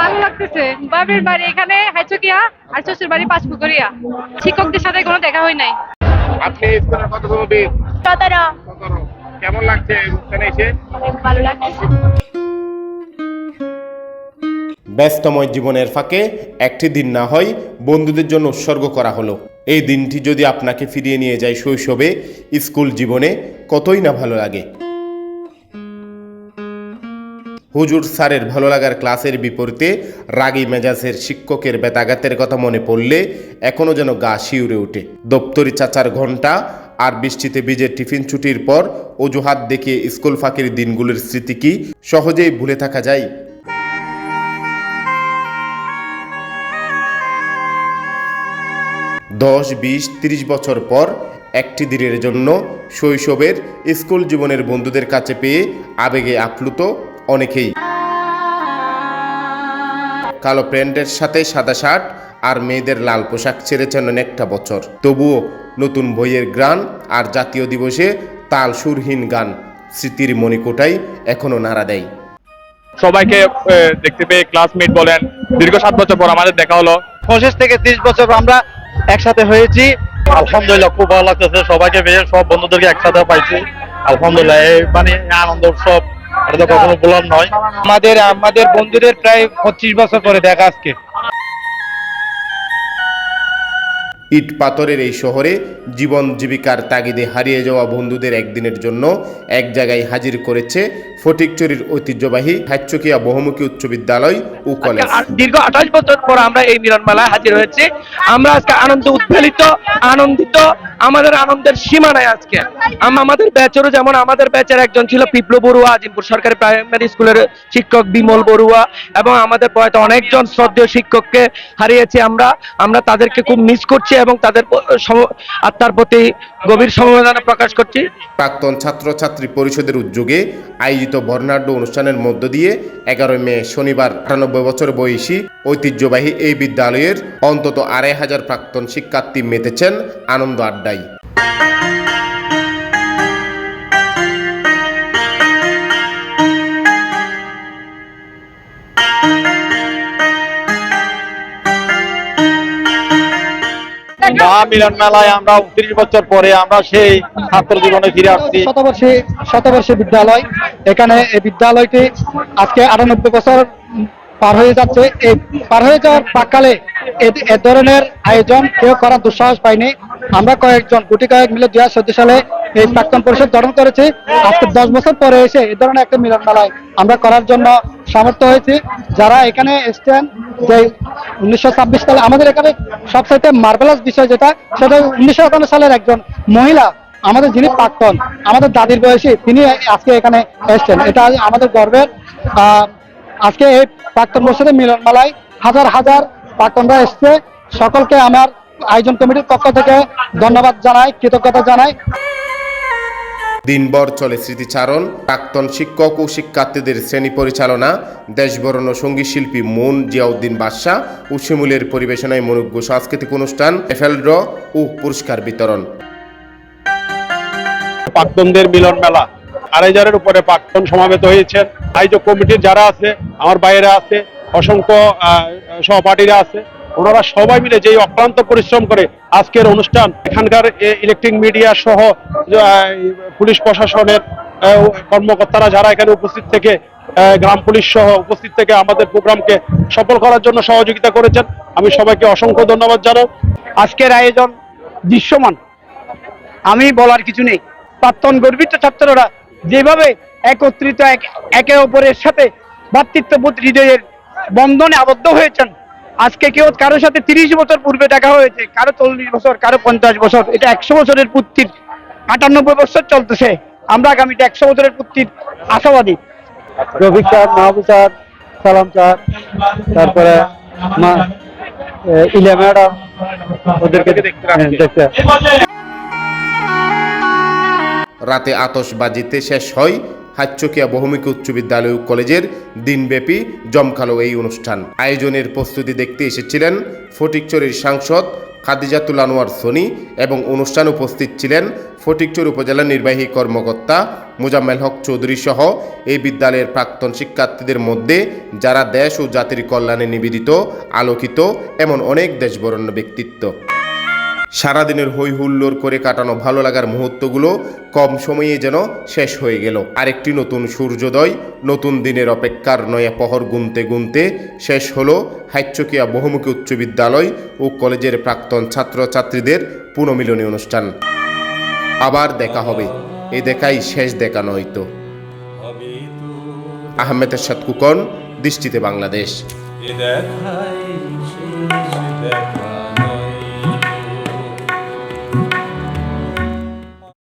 ভালো লাগতেছে। বাপের বাড়ি এখানে হাইচকিয়া আর শ্বশুর বাড়ি পাঁচপুকুরিয়া। শিক্ষকদের সাথে কোনো দেখা হয় নাই। আপনি স্কুলের বেদ সতেরো। কেমন লাগছে অনুষ্ঠানে এসে? ভালো লাগতেছে ব্যস্তময় জীবনের ফাঁকে একটি দিন না হয় বন্ধুদের জন্য উৎসর্গ করা হলো। এই দিনটি যদি আপনাকে ফিরিয়ে নিয়ে যায় শৈশবে স্কুল জীবনে কতই না ভালো লাগে। হুজুর স্যারের ভালো লাগার ক্লাসের বিপরীতে রাগী মেজাজের শিক্ষকের বেতাঘাতের কথা মনে পড়লে এখনও যেন গা শিউরে ওঠে। দপ্তরি চাচার ঘণ্টা আর বৃষ্টিতে ভিজে টিফিন ছুটির পর অজুহাত দেখিয়ে স্কুল ফাঁকির দিনগুলির স্মৃতি কি সহজেই ভুলে থাকা যায়? দশ, বিশ, তিরিশ বছর পর একটি দিনের জন্য শৈশবের স্কুল জীবনের বন্ধুদের কাছে পেয়ে আবেগে আপ্লুত অনেকেই। কালো প্যান্টের সাথে সাদা শার্ট আর মেয়েদের লাল পোশাক ছেড়েছেন অনেকটা বছর। তবুও নতুন বইয়ের গান আর জাতীয় দিবসে তাল সুরহীন গান স্মৃতির মণিকোটাই এখনও নাড়া দেয়। সবাইকে দেখতে পেয়ে ক্লাসমেট বলেন দীর্ঘ সাত বছর পর আমাদের দেখা হলো। পঁচিশ থেকে ত্রিশ বছর আমরা একসাথে হয়েছি। আলহামদুলিল্লাহ খুব ভালো লাগতেছে। সবাইকে পেয়ে সব বন্ধুদেরকে একসাথে পাইছি। আলহামদুলিল্লাহ মানে আনন্দ উৎসব এটা কখনো বলার নয়। আমাদের আমাদের বন্ধুদের প্রায় পঁচিশ বছর পরে দেখা আজকে। ইট পাথরের এই শহরে জীবন জীবিকার তাগিদে হারিয়ে যাওয়া বন্ধুদের একদিনের জন্য এক জায়গায় হাজির করেছে ফটিকচুরির ঐতিহ্যবাহী হাইচকিয়া বহুমুখী উচ্চ বিদ্যালয় ও কলেজ। দীর্ঘ আঠাশ বছর পর আমরা এই মিলন মেলায় হাজির হয়েছি। আমরা আজকে আনন্দ উৎফুল্লিত আনন্দিত আমাদের আনন্দের সীমা নাই আজকে। আম- আমাদের ব্যাচেরও যেমন, আমাদের ব্যাচের একজন ছিল পিপল বড়ুয়া, আজিমপুর সরকারি প্রাইমারি স্কুলের শিক্ষক বিমল বড়ুয়া, এবং আমাদের প্রয়াত অনেকজন শ্রদ্ধেয় শিক্ষককে হারিয়েছি আমরা। আমরা তাদেরকে খুব মিস করছি এবং তাদের আত্মার প্রতি গভীর সমবেদনা প্রকাশ করছি। প্রাক্তন ছাত্রছাত্রী পরিষদের উদ্যোগে আয়োজিত বর্ণাঢ্য অনুষ্ঠানের মধ্য দিয়ে এগারো মে শনিবার আটানব্বই বছর বয়সী ঐতিহ্যবাহী এই বিদ্যালয়ের অন্তত আড়াই হাজার প্রাক্তন শিক্ষার্থী মেতেছেন আনন্দ আড্ডায়। মহামিলন মেলায় আমরা উনত্রিশ বছর পরে আমরা সেই ছাত্র জীবনে ফিরে আসছি। শতবর্ষী শতবর্ষী বিদ্যালয়। এখানে এই বিদ্যালয়টি আজকে আটানব্বই বছর পার হয়ে যাচ্ছে। এই পার হয়ে যাওয়ার প্রাককালে এ- এ ধরনের আয়োজন কেউ করার দুঃসাহস পায়নি। আমরা কয়েকজন গুটি কয়েক মিলে দুই হাজার সালে এই প্রাক্তন পরিষদ গঠন করেছি। আজকে দশ বছর পরে এসে এই ধরনের একটা মিলন মেলায় আমরা করার জন্য সামর্থ্য হয়েছি। যারা এখানে এসছেন, যে উনিশশো ছাব্বিশ সালে আমাদের এখানে সবচাইতে মার্বেলাস বিষয় যেটা, সেটা উনিশশো একান্ন সালের একজন মহিলা, আমাদের যিনি প্রাক্তন, আমাদের দাদির বয়সী, তিনি আজকে এখানে এসছেন। এটা আমাদের গর্বের। আজকে এই প্রাক্তন পরিষদের মিলন মেলায় হাজার হাজার প্রাক্তনরা এসছে। সকলকে আমার আয়োজন কমিটির পক্ষ থেকে ধন্যবাদ জানাই কৃতজ্ঞতা জানাই। দিনভর চলে স্মৃতিচারণ। প্রাক্তন শিক্ষক ও শিক্ষার্থীদের শ্রেণি পরিচালনা দেশবরণ ও সংগীত শিল্পী মুন জিয়াউদ্দিন বাদশাহ ও শিমুলের পরিবেশনায় মনোজ্ঞ সাংস্কৃতিক অনুষ্ঠান এফএল ড্র ও পুরস্কার বিতরণ। প্রাক্তনদের মিলন মেলা। আড়াই হাজারের উপরে প্রাক্তন সমাবেত হয়েছেন। আয়োজক কমিটির যারা আছে আমার বাইরে আছে অসংখ্য সহপাঠীরা আছে। ওনারা সবাই মিলে যেই অক্লান্ত পরিশ্রম করে আজকের অনুষ্ঠান, এখানকার ইলেকট্রিক মিডিয়া সহ পুলিশ প্রশাসনের কর্মকর্তারা যারা এখানে উপস্থিত থেকে গ্রাম পুলিশ সহ উপস্থিত থেকে আমাদের প্রোগ্রামকে সফল করার জন্য সহযোগিতা করেছেন। আমি সবাইকে অসংখ্য ধন্যবাদ জানাই। আজকের আয়োজন দৃশ্যমান। আমি বলার কিছু নেই। প্রাক্তন গর্বিত ছাত্ররা যেভাবে একত্রিত, এক- একে অপরের সাথে ভাতৃত্ববোধ, হৃদয়ের বন্ধনে আবদ্ধ হয়েছেন। আজকে কেউ কারোর সাথে তিরিশ বছর পূর্বে দেখা হয়েছে কারও চল্লিশ বছর কারও পঞ্চাশ বছর। এটা একশো বছরের পূর্তির আটানব্বই বছর চলতেছে। আমরা আগামীতে একশো বছরের পূর্তির আশাবাদী। Rafiq sir Mahbub sir Salam sir তারপরে মা ইলিয়া ম্যাডাম ওদেরকে দেখতে রাতে আতশবাজিতে শেষ হয়। হাচ্চকিয়া বহুমুখী উচ্চ বিদ্যালয় কলেজের দিনব্যাপী জমকালো এই অনুষ্ঠান। আয়োজনের প্রস্তুতি দেখতে এসেছিলেন ফটিকচুরির সাংসদ খাদিজাতুল আনোয়ার সোনি এবং অনুষ্ঠান উপস্থিত ছিলেন ফটিকচুর উপজেলা নির্বাহী কর্মকর্তা মোজাম্মেল হক চৌধুরী সহ এই বিদ্যালয়ের প্রাক্তন শিক্ষার্থীদের মধ্যে যারা দেশ ও জাতির কল্যাণে নিবেদিত, আলোকিত এমন অনেক দেশবরণ্য ব্যক্তিত্ব। সারাদিনের হই হুল্লোড় করে কাটানো ভালো লাগার মুহূর্তগুলো কম সময়ে যেন শেষ হয়ে গেল। আরেকটি নতুন সূর্যোদয়, নতুন দিনের অপেক্ষার নয়া পহর গুনতে গুনতে শেষ হলো হাইচকিয়া বহুমুখী উচ্চ বিদ্যালয় ও কলেজের প্রাক্তন ছাত্রছাত্রীদের পুনর্মিলনী অনুষ্ঠান। আবার দেখা হবে। এ দেখাই শেষ দেখা নয়তো আহমেদ এরশাদ কুকন, দৃষ্টিতে বাংলাদেশ। দেখা